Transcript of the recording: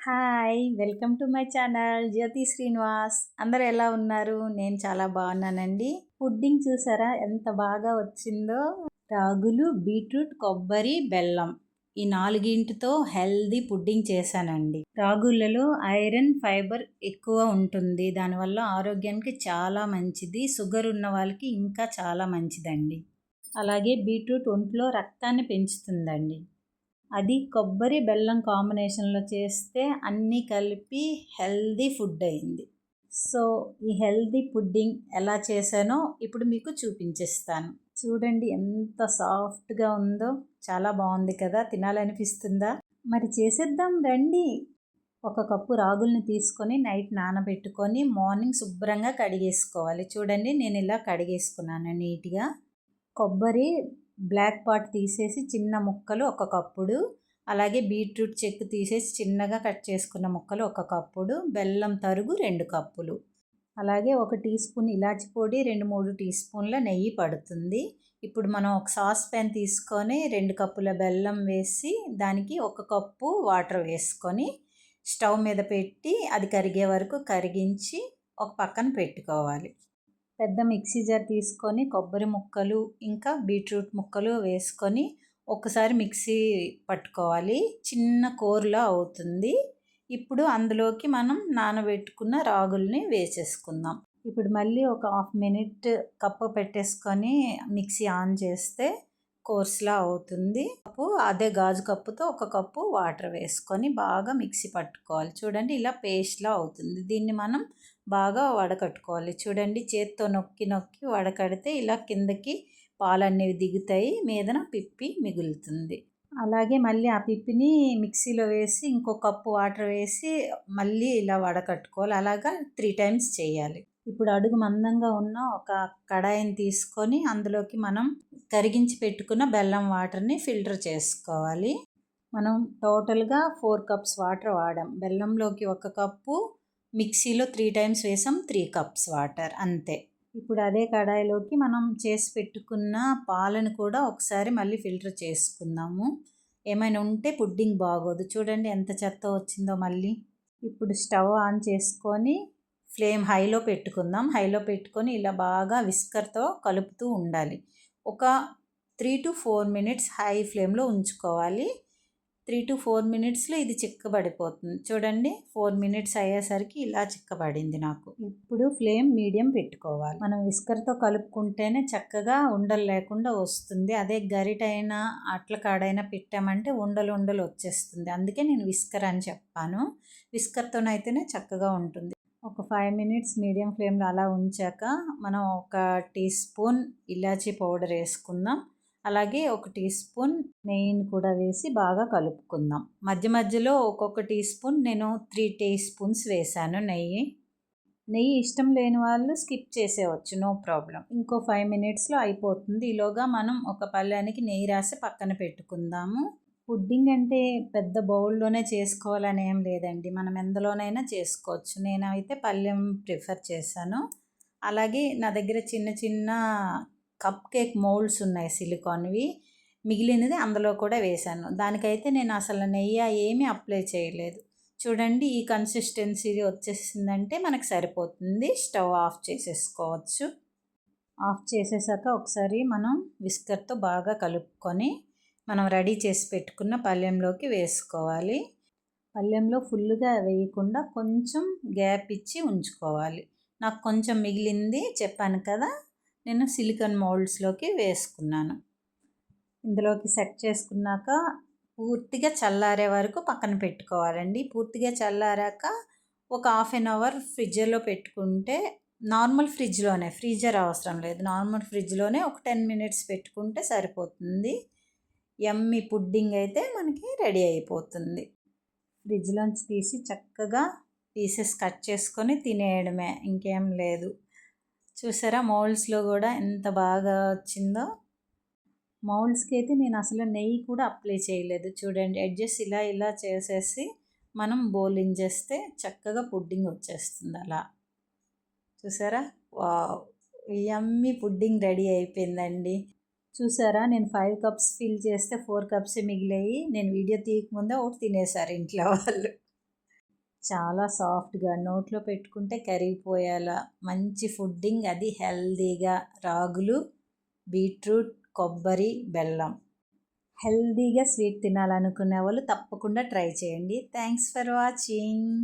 Hi welcome to my channel Jyothi Srinivas. అందరు ఎలా ఉన్నారు? నేను చాలా బాగున్నానండి. పుడ్డింగ్ చూసారా? ఎంత బాగా వచ్చిందో. రాగులు బీట్రూట్ కొబ్బరి బెల్లం ఈ నాలుగింటితో హెల్దీ పుడ్డింగ్ చేశానండి. రాగులలో ఐరన్ ఫైబర్ ఎక్కువ ఉంటుంది. దానివల్ల ఆరోగ్యానికి చాలా మంచిది. షుగర్ ఉన్న వాళ్ళకి ఇంకా చాలా మంచిదండి. అలాగే బీట్రూట్ ఒంట్లో రక్తాన్ని పెంచుతుందండి. అది కొబ్బరి బెల్లం కాంబినేషన్లో చేస్తే అన్నీ కలిపి హెల్దీ ఫుడ్ అయింది. సో ఈ హెల్దీ పుడ్డింగ్ ఎలా చేశానో ఇప్పుడు మీకు చూపించేస్తాను. చూడండి ఎంత సాఫ్ట్గా ఉందో. చాలా బాగుంది కదా. తినాలనిపిస్తుందా? మరి చేసేద్దాం రండి. ఒక కప్పు రాగుల్ని తీసుకొని నైట్ నానబెట్టుకొని మార్నింగ్ శుభ్రంగా కడిగేసుకోవాలి. చూడండి నేను ఇలా కడిగేసుకున్నాను నీట్గా. కొబ్బరి బ్లాక్ పార్ట్ తీసేసి చిన్న ముక్కలు ఒక కప్పుడు అలాగే బీట్రూట్ చెక్కు తీసేసి చిన్నగా కట్ చేసుకున్న ముక్కలు ఒక కప్పుడు బెల్లం తరుగు రెండు కప్పులు. అలాగే ఒక టీ స్పూన్ ఇలాచి పొడి రెండు మూడు టీ స్పూన్ల నెయ్యి పడుతుంది. ఇప్పుడు మనం ఒక సాస్ ప్యాన్ తీసుకొని రెండు కప్పుల బెల్లం వేసి దానికి ఒక కప్పు వాటర్ వేసుకొని స్టవ్ మీద పెట్టి అది కరిగే వరకు కరిగించి ఒక పక్కన పెట్టుకోవాలి. పెద్ద మిక్సీ జార్ తీసుకొని కొబ్బరి ముక్కలు ఇంకా బీట్రూట్ ముక్కలు వేసుకొని ఒకసారి మిక్సీ పట్టుకోవాలి. చిన్న కూరలో అవుతుంది. ఇప్పుడు అందులోకి మనం నానబెట్టుకున్న రాగుల్ని వేసేసుకుందాం. ఇప్పుడు మళ్ళీ ఒక హాఫ్ మినిట్ కప్పు పెట్టేసుకొని మిక్సీ ఆన్ చేస్తే కోర్స్లా అవుతుంది. కప్పు అదే గాజు కప్పుతో ఒక కప్పు వాటర్ వేసుకొని బాగా మిక్సీ పట్టుకోవాలి. చూడండి ఇలా పేస్ట్లా అవుతుంది. దీన్ని మనం బాగా వడకట్టుకోవాలి. చూడండి చేత్తో నొక్కి నొక్కి వడకడితే ఇలా కిందకి పాలు అనేవి దిగుతాయి మీదన పిప్పి మిగులుతుంది. అలాగే మళ్ళీ ఆ పిప్పిని మిక్సీలో వేసి ఇంకో కప్పు వాటర్ వేసి మళ్ళీ ఇలా వడకట్టుకోవాలి. అలాగా త్రీ టైమ్స్ చేయాలి. ఇప్పుడు అడుగు మందంగా ఉన్న ఒక కడాయిని తీసుకొని అందులోకి మనం కరిగించి పెట్టుకున్న బెల్లం వాటర్ని ఫిల్టర్ చేసుకోవాలి. మనం టోటల్గా ఫోర్ కప్స్ వాటర్ వాడాం. బెల్లంలోకి ఒక కప్పు మిక్సీలో త్రీ టైమ్స్ వేసాం త్రీ కప్స్ వాటర్ అంతే. ఇప్పుడు అదే కడాయిలోకి మనం చేసి పెట్టుకున్న పాలను కూడా ఒకసారి మళ్ళీ ఫిల్టర్ చేసుకుందాము. ఏమైనా ఉంటే పుడ్డింగ్ బాగోదు. చూడండి ఎంత చెత్త వచ్చిందో మళ్ళీ. ఇప్పుడు స్టవ్ ఆన్ చేసుకొని ఫ్లేమ్ హైలో పెట్టుకుందాం. హైలో పెట్టుకొని ఇలా బాగా విస్కర్తో కలుపుతూ ఉండాలి. ఒక three to four minutes high ఫ్లేమ్లో ఉంచుకోవాలి. త్రీ టు ఫోర్ మినిట్స్లో ఇది చిక్కబడిపోతుంది. చూడండి ఫోర్ మినిట్స్ అయ్యేసరికి ఇలా చిక్కబడింది నాకు. ఇప్పుడు ఫ్లేమ్ మీడియం పెట్టుకోవాలి. మనం విస్కర్తో కలుపుకుంటేనే చక్కగా ఉండలు లేకుండా వస్తుంది. అదే గరిటైనా అట్ల కాడైనా పెట్టామంటే ఉండలు ఉండలు వచ్చేస్తుంది. అందుకే నేను విస్కర్ అని చెప్పాను. విస్కర్తోనైతేనే చక్కగా ఉంటుంది. ఒక ఫైవ్ మినిట్స్ మీడియం ఫ్లేమ్లో అలా ఉంచాక మనం ఒక టీ స్పూన్ ఇలాచీ పౌడర్ వేసుకుందాం. అలాగే ఒక టీ స్పూన్ నెయ్యిని కూడా వేసి బాగా కలుపుకుందాం. మధ్య మధ్యలో ఒక్కొక్క టీ స్పూన్ నేను త్రీ టీ స్పూన్స్ వేసాను నెయ్యి. నెయ్యి ఇష్టం లేని వాళ్ళు స్కిప్ చేసేవచ్చు నో ప్రాబ్లం. ఇంకో ఫైవ్ మినిట్స్లో అయిపోతుంది. ఈలోగా మనం ఒక పళ్ళానికి నెయ్యి రాసి పక్కన పెట్టుకుందాము. పుడ్డింగ్ అంటే పెద్ద బౌల్లోనే చేసుకోవాలని ఏం లేదండి. మనం ఎందులోనైనా చేసుకోవచ్చు. నేనైతే పళ్ళెం ప్రిఫర్ చేశాను. అలాగే నా దగ్గర చిన్న చిన్న కప్ కేక్ మోల్డ్స్ ఉన్నాయి సిలికాన్వి. మిగిలినది అందులో కూడా వేశాను. దానికైతే నేను అసలు నెయ్యి ఏమీ అప్లై చేయలేదు. చూడండి ఈ కన్సిస్టెన్సీ వచ్చేసిందంటే మనకు సరిపోతుంది. స్టవ్ ఆఫ్ చేసేసుకోవచ్చు. ఆఫ్ చేసేసాక ఒకసారి మనం విస్కర్తో బాగా కలుపుకొని మనం రెడీ చేసి పెట్టుకున్న పళ్ళెంలోకి వేసుకోవాలి. పళ్ళెంలో ఫుల్గా వేయకుండా కొంచెం గ్యాప్ ఇచ్చి ఉంచుకోవాలి. నాకు కొంచెం మిగిలింది చెప్పాను కదా నేను సిలికాన్ మోల్డ్స్లోకి వేసుకున్నాను. ఇందులోకి సెట్ చేసుకున్నాక పూర్తిగా చల్లారే వరకు పక్కన పెట్టుకోవాలండి. పూర్తిగా చల్లారాక ఒక హాఫ్ అన్ అవర్ ఫ్రిడ్జ్లో పెట్టుకుంటే నార్మల్ ఫ్రిడ్జ్లోనే ఫ్రీజర్ అవసరం లేదు. నార్మల్ ఫ్రిడ్జ్లోనే ఒక టెన్ మినిట్స్ పెట్టుకుంటే సరిపోతుంది. ఎమ్మి పుడ్డింగ్ అయితే మనకి రెడీ అయిపోతుంది. ఫ్రిడ్జ్లోంచి తీసి చక్కగా పీసెస్ కట్ చేసుకొని తినేయడమే ఇంకేం లేదు. చూసారా మౌల్డ్స్లో కూడా ఎంత బాగా వచ్చిందో? మౌల్డ్స్కి అయితే నేను అసలు నెయ్యి కూడా అప్లై చేయలేదు. చూడండి అడ్జస్ట్ ఇలా ఇలా చేసేసి మనం బౌలింగ్ చేస్తే చక్కగా పుడ్డింగ్ వచ్చేస్తుంది అలా. చూసారా? వా యమ్మీ పుడ్డింగ్ రెడీ అయిపోయిందండి. చూసారా? నేను ఫైవ్ కప్స్ ఫిల్ చేస్తే ఫోర్ కప్స్ మిగిలాయి. నేను వీడియో తీయకముందే ఒకటి తినేసారు ఇంట్లో వాళ్ళు. చాలా సాఫ్ట్గా నోట్లో పెట్టుకుంటే కరిగిపోయేలా. మంచి ఫుడ్డింగ్ అది హెల్దీగా రాగులు బీట్రూట్ కొబ్బరి బెల్లం. హెల్దీగా స్వీట్ తినాలనుకునే వాళ్ళు తప్పకుండా ట్రై చేయండి. Thanks for watching.